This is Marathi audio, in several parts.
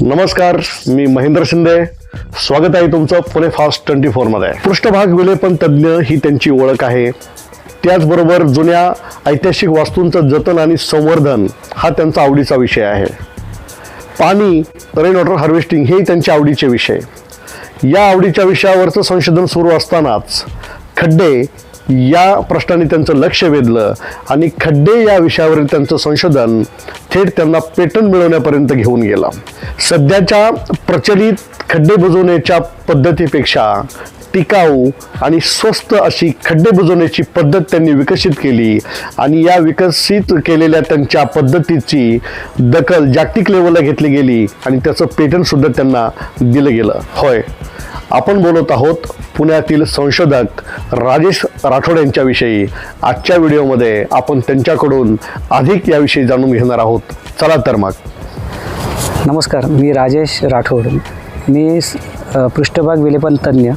नमस्कार मी महेंद्र शिंदे. स्वागत आहे तुमचं पुणे फास्ट ट्वेंटी फोरमध्ये पृष्ठभाग विलेपन तज्ज्ञ ही त्यांची ओळख आहे. त्याचबरोबर जुन्या ऐतिहासिक वास्तूंचं जतन आणि संवर्धन हा त्यांचा आवडीचा विषय आहे. पाणी रेन वॉटर हार्वेस्टिंग हेही त्यांच्या आवडीचे विषय. या आवडीच्या विषयावरचं संशोधन सुरू असतानाच खड्डे या प्रश्नाने त्यांचं लक्ष वेधलं आणि खड्डे या विषयावरील त्यांचं संशोधन थेट त्यांना पेटंट मिळवण्यापर्यंत घेऊन गेला. सध्याच्या प्रचलित खड्डे बुजवण्याच्या पद्धतीपेक्षा टिकाऊ आणि स्वस्त अशी खड्डे बुजवण्याची पद्धत त्यांनी विकसित केली आणि या विकसित केलेल्या त्यांच्या पद्धतीची दखल जागतिक लेवलला घेतली गेली आणि त्याचं पेटंटसुद्धा त्यांना दिलं गेलं. होय. आपण बोलत आहोत पुण्यातील संशोधक राजेश राठोड यांच्याविषयी आजच्या व्हिडिओमध्ये आपण त्यांच्याकडून अधिक याविषयी जाणून घेणार आहोत. चला तर मग. नमस्कार मी राजेश राठोड. मी पृष्ठभाग विलेपन तज्ज्ञ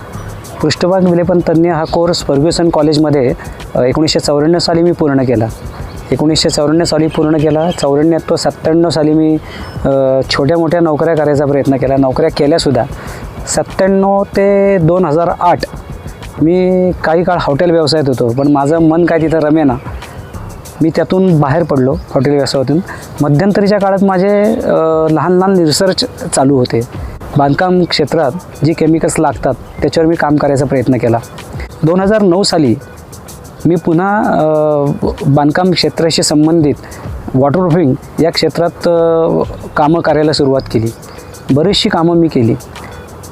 पृष्ठभाग विलेपन तज्ज्ञ हा कोर्स फर्ग्युसन कॉलेजमध्ये एकोणीसशे चौऱ्याण्णव साली मी पूर्ण केला. एकोणीसशे चौऱ्याण्णव साली पूर्ण केला. चौऱ्याण्णव तो सत्त्याण्णव साली मी छोट्या मोठ्या नोकऱ्या करायचा प्रयत्न केला. नोकऱ्या केल्यासुद्धा सत्त्याण्णव ते दोन हजार आठ मी काही काळ हॉटेल व्यवसायात होतो पण माझं मन काय तिथं रमेना मी त्यातून बाहेर पडलो हॉटेल व्यवसायातून. मध्यंतरीच्या काळात माझे लहान लहान रिसर्च चालू होते. बांधकाम क्षेत्रात जी केमिकल्स लागतात त्याच्यावर मी काम करायचा प्रयत्न केला. दोन हजार नऊ साली मी पुन्हा बांधकाम क्षेत्राशी संबंधित वॉटरप्रूफिंग या क्षेत्रात कामं करायला सुरुवात केली. बरीचशी कामं मी केली.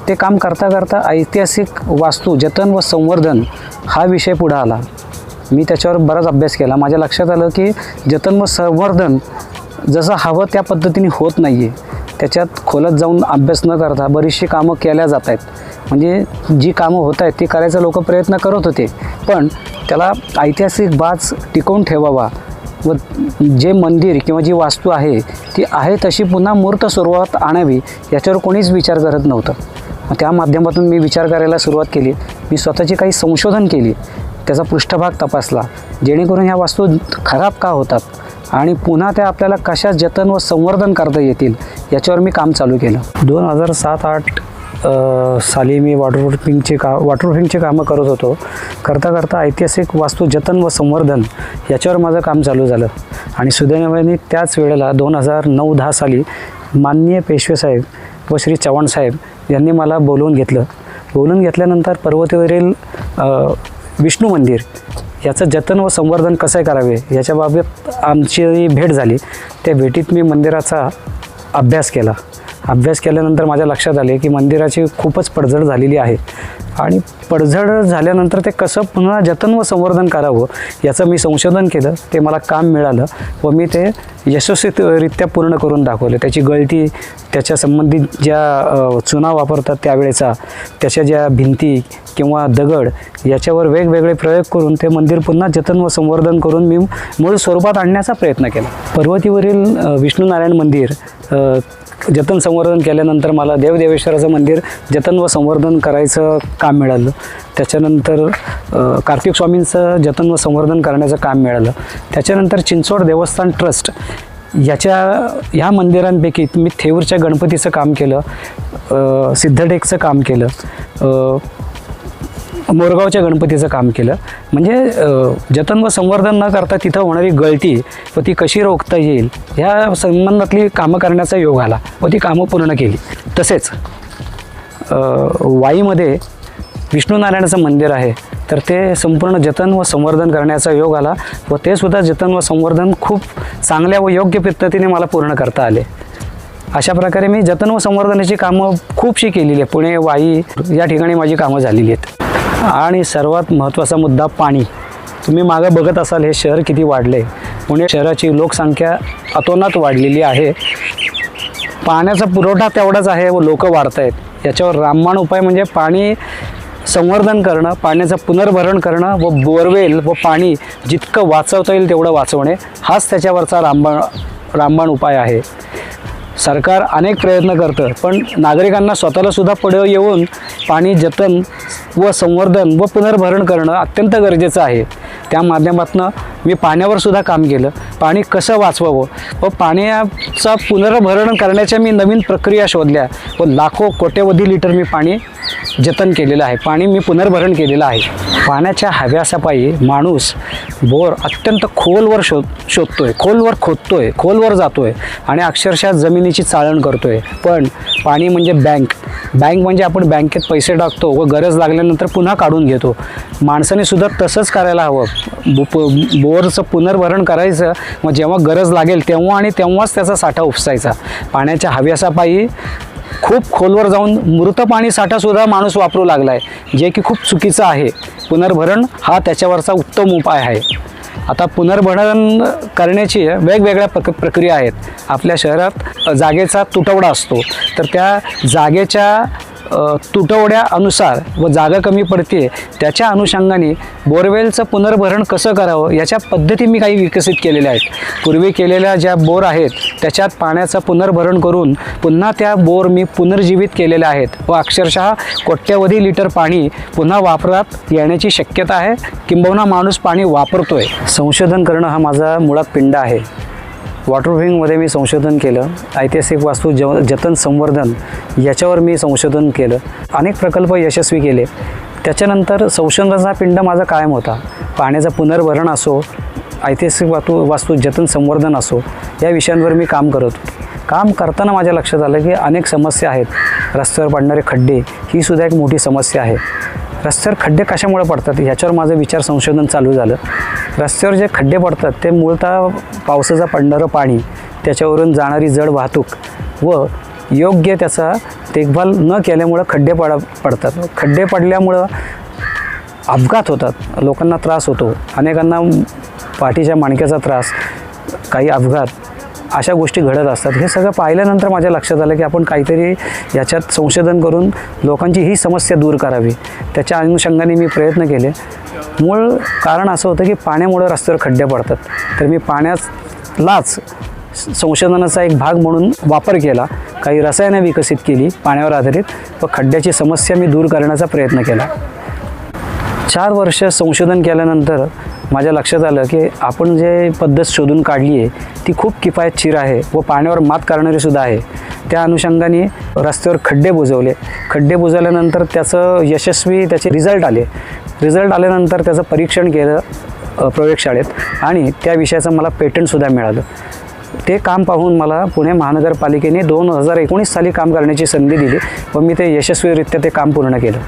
ते काम करता करता ऐतिहासिक वास्तू जतन व संवर्धन हा विषय पुढं आला. मी त्याच्यावर बराच अभ्यास केला. माझ्या लक्षात आलं की जतन व संवर्धन जसं हवं त्या पद्धतीने होत नाही आहे त्याच्यात खोलत जाऊन अभ्यास न करता बरीचशी कामं केल्या जात आहेत. म्हणजे जी कामं होत आहेत ती करायचा लोक प्रयत्न करत होते. पण त्याला ऐतिहासिक बाज टिकवून ठेवावा व जे मंदिर किंवा जी वास्तू आहे ती आहे तशी पुन्हा मूर्त स्वरूपात आणावी याच्यावर कोणीच विचार करत नव्हतं. त्या माध्यमातून मी विचार करायला सुरुवात केली. मी स्वतःची काही संशोधन केली. त्याचा पृष्ठभाग तपासला. जेणेकरून ह्या वस्तू खराब का होतात आणि पुन्हा त्या आपल्याला कशा जतन व संवर्धन करता येतील याच्यावर मी काम चालू केलं. दोन हजार सात आठ साली मी वॉटरप्रूफिंगचे का वॉटरप्रूफिंगचे कामं करत होतो. करता करता ऐतिहासिक वास्तू जतन व संवर्धन याच्यावर माझं काम चालू झालं. आणि सुदैवाने त्याच वेळेला दोन हजार नऊ दहा साली माननीय पेशवेसाहेब व श्री चव्हाण साहेब यांनी मला बोलवून घेतलं. बोलून घेतल्यानंतर पर्वतीवरील विष्णू मंदिर याचं जतन व संवर्धन कसं करावे याच्याबाबत आमची भेट झाली. त्या भेटीत मी मंदिराचा अभ्यास केला. अभ्यास केल्यानंतर माझ्या लक्षात आले की मंदिराची खूपच पडझड झालेली आहे. आणि पडझड झाल्यानंतर ते कसं पुन्हा जतन व संवर्धन करावं याचं मी संशोधन केलं ते मला काम मिळालं व मी ते यशस्वीरित्या पूर्ण करून दाखवलं. त्याची गळती त्याच्या संबंधित ज्या चुना वापरतात त्यावेळेचा त्याच्या ज्या भिंती किंवा दगड याच्यावर वेगवेगळे प्रयोग करून ते मंदिर पुन्हा जतन व संवर्धन करून मी मूळ स्वरूपात आणण्याचा प्रयत्न केला. पर्वतीवरील विष्णू नारायण मंदिर जतन संवर्धन केल्यानंतर मला देवदेवेश्वराचं मंदिर जतन व संवर्धन करायचं काम मिळालं. त्याच्यानंतर कार्तिक स्वामींचं जतन व संवर्धन करण्याचं काम मिळालं. त्याच्यानंतर चिंचवड देवस्थान ट्रस्ट याच्या ह्या मंदिरांपैकी मी थेऊरच्या गणपतीचं काम केलं सिद्धटेकचं काम केलं मोरगावच्या गणपतीचं काम केलं. म्हणजे जतन व संवर्धन न करता तिथं होणारी गळती व ती कशी रोखता येईल ह्या संबंधातली कामं करण्याचा योग आला व ती कामं पूर्ण केली. तसेच वाईमध्ये विष्णूनारायणाचं मंदिर आहे तर ते संपूर्ण जतन व संवर्धन करण्याचा योग आला व ते सुद्धा जतन व संवर्धन खूप चांगल्या व योग्य पद्धतीने मला पूर्ण करता आले. अशा प्रकारे मी जतन व संवर्धनाची कामं खूपशी केलेली आहे पुणे वाई या ठिकाणी माझी कामं झालेली आहेत. आणि सर्वात महत्त्वाचा मुद्दा पाणी. तुम्ही मागं बघत असाल हे शहर किती वाढले. पुणे शहराची लोकसंख्या अतोनात वाढलेली आहे. पाण्याचा पुरवठा तेवढाच आहे व लोक वाढत आहेत याच्यावर रामबाण उपाय म्हणजे पाणी संवर्धन करणं पाण्याचं पुनर्भरण करणं व बोरवेल व पाणी जितकं वाचवता येईल तेवढं वाचवणे हाच त्याच्यावरचा रामबाण रामबाण उपाय आहे. सरकार अनेक प्रयत्न करतं पण नागरिकांना स्वतःला सुद्धा पुढे येऊन पाणी जतन व संवर्धन व पुनर्भरण करणं अत्यंत गरजेचं आहे. त्या माध्यमातून मी पाण्यावर सुद्धा काम केलं. पाणी कसं वाचवावं? व पाण्याचा पुनर्भरण करण्याच्या मी नवीन प्रक्रिया शोधल्या व लाखो कोट्यवधी लिटर मी पाणी जतन केलेलं आहे. पाणी मी पुनर्भरण केलेलं आहे. पाण्याच्या हव्यासापायी माणूस बोर अत्यंत खोलवर शोध शोधतोय. खोलवर खोदतोय खोलवर जातोय आणि अक्षरशः जमिनीची चाळण करतोय. पण पाणी म्हणजे बँक. बँक म्हणजे आपण बँकेत पैसे टाकतो व गरज लागल्यानंतर पुन्हा काढून घेतो. माणसाने सुद्धा तसंच करायला हवं. बो- प- बोरचं पुनर्भरण करायचं. मग जेव्हा गरज लागेल तेव्हा आणि तेव्हाच त्याचा साठा उपसायचा. पाण्याच्या हव्यासापायी खूप खोलवर जाऊन मृत पाणी साठासुद्धा माणूस वापरू लागला आहे जे की खूप चुकीचं आहे. पुनर्भरण हा त्याच्यावरचा उत्तम उपाय आहे. आता पुनर्भरण करण्याची वेगवेगळ्या प्रक प्रक्रिया आहेत. आपल्या शहरात जागेचा तुटवडा असतो. तर त्या जागेच्या तुटवड्यानुसार व जागा कमी पडते त्याच्या अनुषंगाने बोरवेलचं पुनर्भरण कसं करावं याच्या पद्धती मी काही विकसित केलेल्या आहेत. पूर्वी केलेल्या ज्या बोर आहेत त्याच्यात पाण्याचं पुनर्भरण करून पुन्हा त्या बोर मी पुनर्जीवित केलेल्या आहेत व अक्षरशः कोट्यवधी लिटर पाणी पुन्हा वापरात येण्याची शक्यता आहे. किंबहुना माणूस पाणी वापरतोय. संशोधन करणं हा माझा मुळात पिंड आहे. वॉटरप्रूफिंगमध्ये मी संशोधन केलं ऐतिहासिक वास्तू ज जतन संवर्धन याच्यावर मी संशोधन केलं. अनेक प्रकल्प यशस्वी केले. त्याच्यानंतर संशोधनाचा पिंड माझा कायम होता. पाण्याचं पुनर्भरण असो ऐतिहासिक वास्तू वास्तू जतन संवर्धन असो या विषयांवर मी काम करत होतो. काम करताना माझ्या लक्षात आलं की अनेक समस्या आहेत. रस्त्यावर पडणारे खड्डे ही सुद्धा एक मोठी समस्या आहे. रस्त्यावर खड्डे कशामुळे पडतात? ह्याच्यावर माझं विचार संशोधन चालू झालं. रस्त्यावर जे खड्डे पडतात ते मूळतः पावसाचं पडणारं पाणी त्याच्यावरून जाणारी जड वाहतूक व योग्य त्याचा देखभाल न केल्यामुळं खड्डे पड पडतात. खड्डे पडल्यामुळं अपघात होतात. लोकांना त्रास होतो. अनेकांना पाठीच्या माणक्याचा त्रास काही अपघात अशा गोष्टी घडत असतात. हे सगळं पाहिल्यानंतर माझ्या लक्षात आलं की आपण काहीतरी याच्यात संशोधन करून लोकांची ही समस्या दूर करावी. त्याच्या अनुषंगाने मी प्रयत्न केले. मूळ कारण असं होतं की पाण्यामुळं रस्त्यावर खड्डे पडतात. तर मी पाण्यालाच संशोधनाचा एक भाग म्हणून वापर केला. काही रसायनं विकसित केली पाण्यावर आधारित. व खड्ड्याची समस्या मी दूर करण्याचा प्रयत्न केला. चार वर्ष संशोधन केल्यानंतर माझ्या लक्षात आलं की आपण जे पद्धत शोधून काढली आहे ती खूप किफायतशीर आहे व पाण्यावर मात करणारीसुद्धा आहे. त्या अनुषंगाने रस्त्यावर खड्डे बुजवले. खड्डे बुजवल्यानंतर त्याचं यशस्वी त्याचे रिझल्ट आले. रिझल्ट आल्यानंतर त्याचं परीक्षण केलं प्रयोगशाळेत. आणि त्या विषयाचं मला पेटंटसुद्धा मिळालं. ते काम पाहून मला पुणे महानगरपालिकेने दोन हजार एकोणीस साली काम करण्याची संधी दिली व मी ते यशस्वीरित्या ते काम पूर्ण केलं.